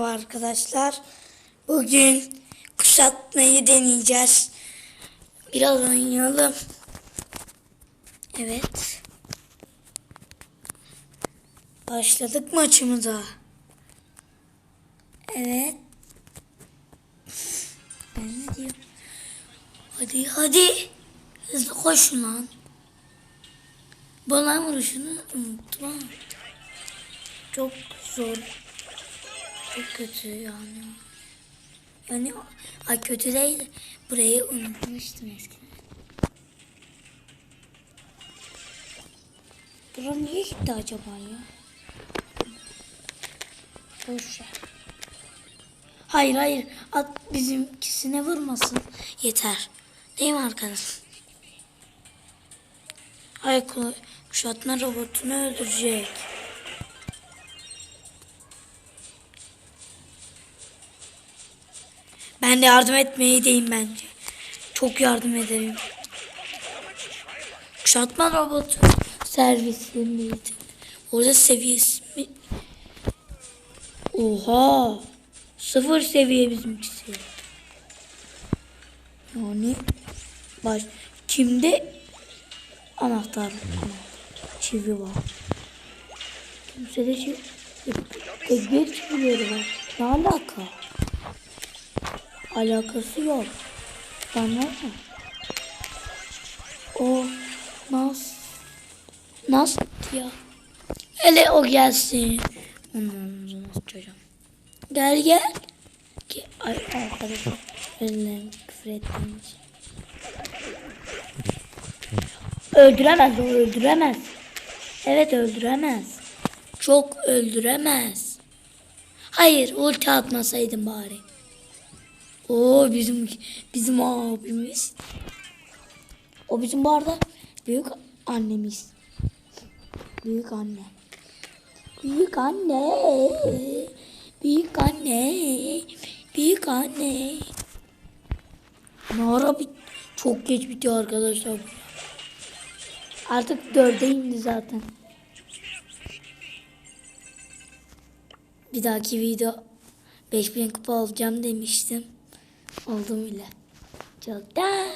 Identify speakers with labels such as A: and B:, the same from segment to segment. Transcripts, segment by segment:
A: Arkadaşlar bugün kuşatmayı deneyeceğiz. Biraz oynayalım. Evet. Başladık maçımıza. Evet. Ben ne diyorum? Hadi hadi. Hızlı koşun lan. Bana vuruşunu unutma. Çok zor. Çok kötü yani. Yani ay kötü değil. Burayı unutmuştum eskiden. Bura niye gitti acaba ya? Boş ver. Hayır hayır. At bizimkisine vurmasın. Yeter. Değil mi arkadaş? Ay ku- kuşatma robotunu öldürecek. Ben de yardım etmeyi deyim bence. Çok yardım ederim. Kuşatma robotu servisi miydi? Orada seviyesi mi? Oha! Sıfır seviye bizimkisi. Yani baş kimde anahtar çivi var. Kimse de çivi. Tekbir çivileri var. Ne alaka? Alakası yok. Bana ne? O nasıl? Nasıl ya? Hele o gelsin. Onun nasıl çocuğum. Gel gel. Ki, ay arkadaşım. Özür dilerim küfür ettiğim. Öldüremez o öldüremez. Evet öldüremez. Çok öldüremez. Hayır ulti atmasaydım bari. O bizim bizim abimiz. O bizim bu arada büyük annemiz. Büyük anne. Büyük anne. Büyük anne. Büyük anne. Ne ara çok geç bitiyor arkadaşlar. Artık dörde indi zaten. Bir dahaki video 5000 kupa alacağım demiştim. Oldum bile. Çok da.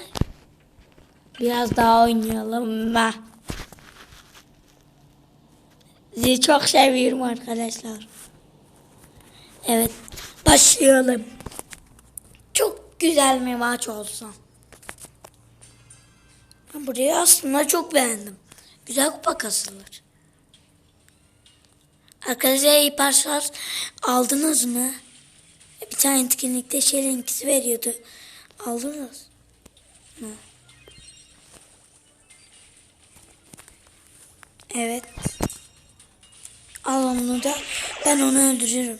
A: Biraz daha oynayalım mı? Sizi çok seviyorum arkadaşlar. Evet. Başlayalım. Çok güzel bir maç olsun. Burayı aslında çok beğendim. Güzel kupa kasılır. Arkadaşlar iyi parçalar aldınız mı? Tane etkinlikte şey veriyordu. Aldınız mı? Evet. Al onu da. Ben onu öldürürüm.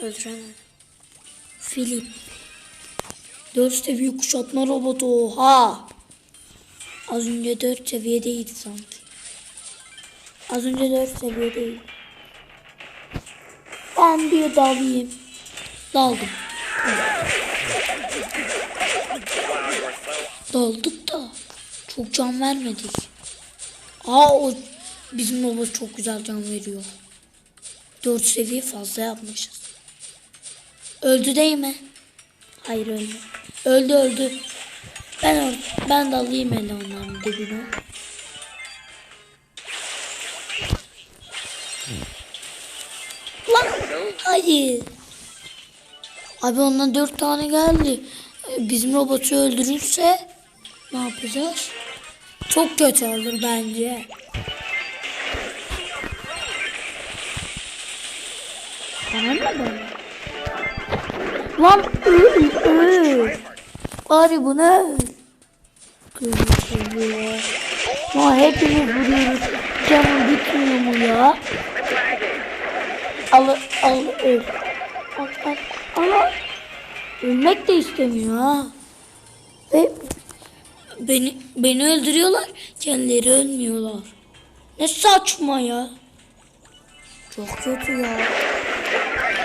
A: Öldüremem. Film. Dört seviye kuşatma robotu. Oha. Az önce dört seviyedeydi sanki. Az önce dört seviyedeydi. Ben bir dalayım. Daldım. Daldık da çok can vermedik. Aa o bizim robot çok güzel can veriyor. 4 seviye fazla yapmışız. Öldü değil mi? Hayır öldü. Öldü öldü. Ben. Ben de alayım hele onların dibine. Lan hayır. Abi ondan dört tane geldi. Ee, Bizim robotu öldürürse ne yapacağız? Çok kötü olur bence. Bana ne böyle? Lan öl öl. Bari bunu öl. Ya hepimiz vuruyoruz. Canım bitmiyor mu ya? Al al öl. Al al. Ama ölmek de istemiyor. Ve beni beni öldürüyorlar. Kendileri ölmüyorlar. Ne saçma ya. Çok kötü ya.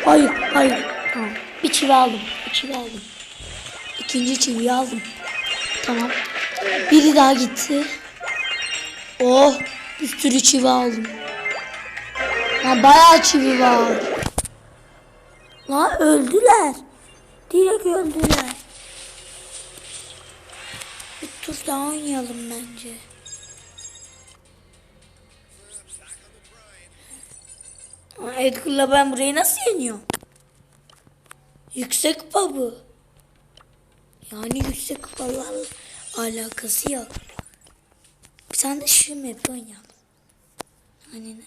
A: Hayır hayır. Tamam. Bir çivi aldım. Bir çivi aldım. İkinci çiviyi aldım. Tamam. Biri daha gitti. Oh bir sürü çivi aldım. Ha bayağı çivi var. La öldüler. Direkt öldüler. Bir tur daha oynayalım bence. Edgar'la ben burayı nasıl yeniyorum? Yüksek kupa bu. Yani yüksek kupalarla alakası yok. Bir tane de şu map oynayalım. Hani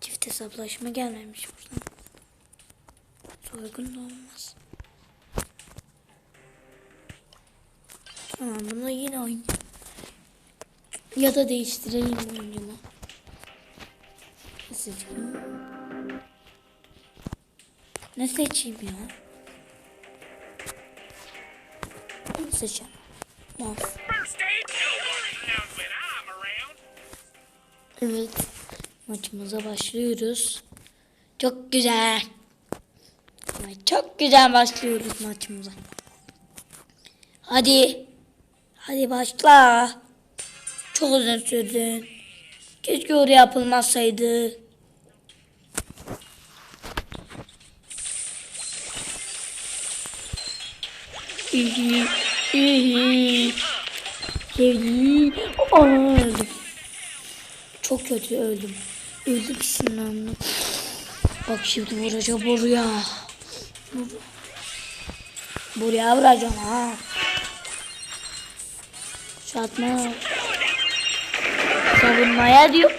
A: Çift hesaplaşma gelmemiş buradan. Soygun da olmaz. Tamam bunu yine oynayalım. Ya da değiştirelim oyunu. Ne seçeyim? Ne seçeyim ya? Bunu seçeceğim.
B: Around.
A: Evet. Maçımıza başlıyoruz. Çok güzel. Çok güzel başlıyoruz maçımıza. Hadi. Hadi başla. Çok uzun sürdün. Keşke oraya yapılmasaydı. İyi, iyi. Sevdim. Aa, öldüm. Çok kötü öldüm. Öldüm sinirlendim. Bak şimdi vuracağım buraya. Bur- Buraya vuracağım ha. Şu atma. Savunmaya diyor.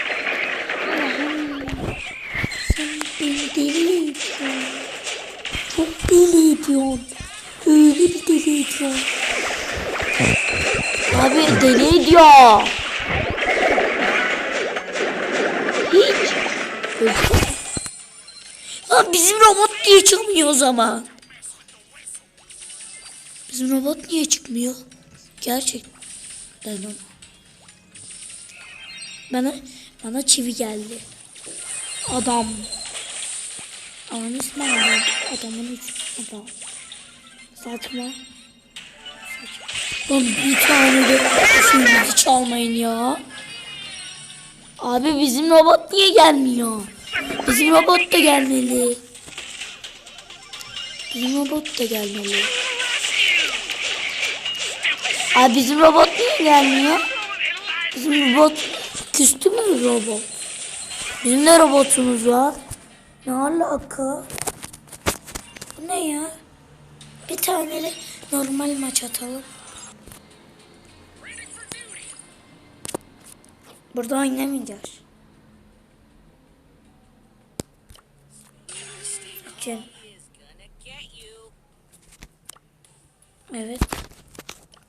A: Sen beni deli ediyorsun. Çok deli ediyorsun. Öyle bir deli ediyorsun. Abi deli ediyor. Hiç. Bizim robot niye çıkmıyor o zaman? Bizim robot niye çıkmıyor? Gerçekten ama. Bana, bana çivi geldi. Adam. Adamın ismi adam. Adamın ismi adam. Saçma. Saçma. Lan bir tane de suyumuzu çalmayın ya. Abi bizim robot niye gelmiyor? Bizim robot da gelmeli. Bizim robot da gelmeli. Abi bizim robot niye gelmiyor? Bizim robot küstü mü robot? Bizim de robotumuz var. Ne alaka? Bu ne ya? Bir tane de normal maç atalım. Burada oynamayacağız. Cem. Evet.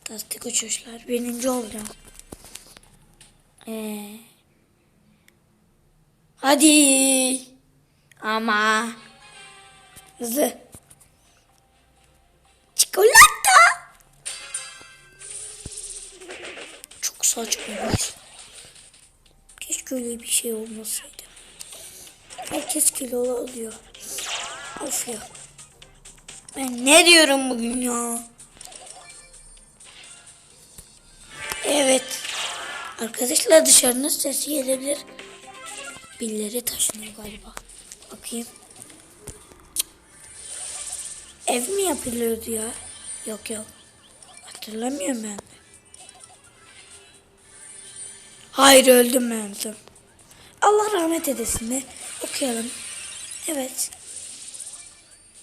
A: Tasdik uçuşlar. Birinci olacağım. Ee, hadi. Ama. Hızlı. Çikolata. Çok saçmaymış. Keşke öyle bir şey olmasaydı. Herkes kilolu oluyor. Of ya. Ben ne diyorum bugün ya? Evet. Arkadaşlar dışarının sesi gelebilir. Birileri taşınıyor galiba. Bakayım. Ev mi yapılıyordu ya? Yok yok. Hatırlamıyorum ben. Hayır öldüm ben. Allah rahmet edesin de okuyalım. Evet.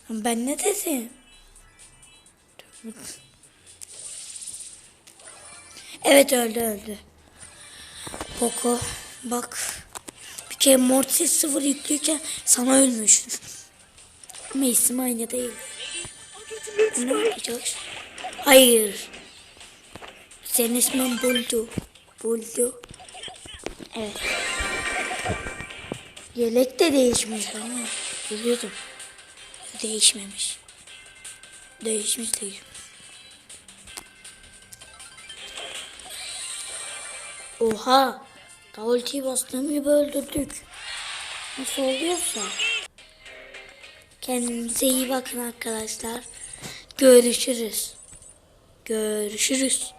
A: Ben ne dedim? Evet öldü öldü. Poco bak. Bir kere Mortis sıfır yüklüyken sana ölmüştür. Ama isim aynı değil. Ne yapacağız? Hayır. Senin ismin Buldu. Buldu. Evet. Yelek de değişmiş ama biliyordum. Değişmemiş. Değişmiş değişmiş. Oha. Davulcuyu bastığım gibi öldürdük. Nasıl oluyorsa. Kendinize iyi bakın arkadaşlar. Görüşürüz. Görüşürüz.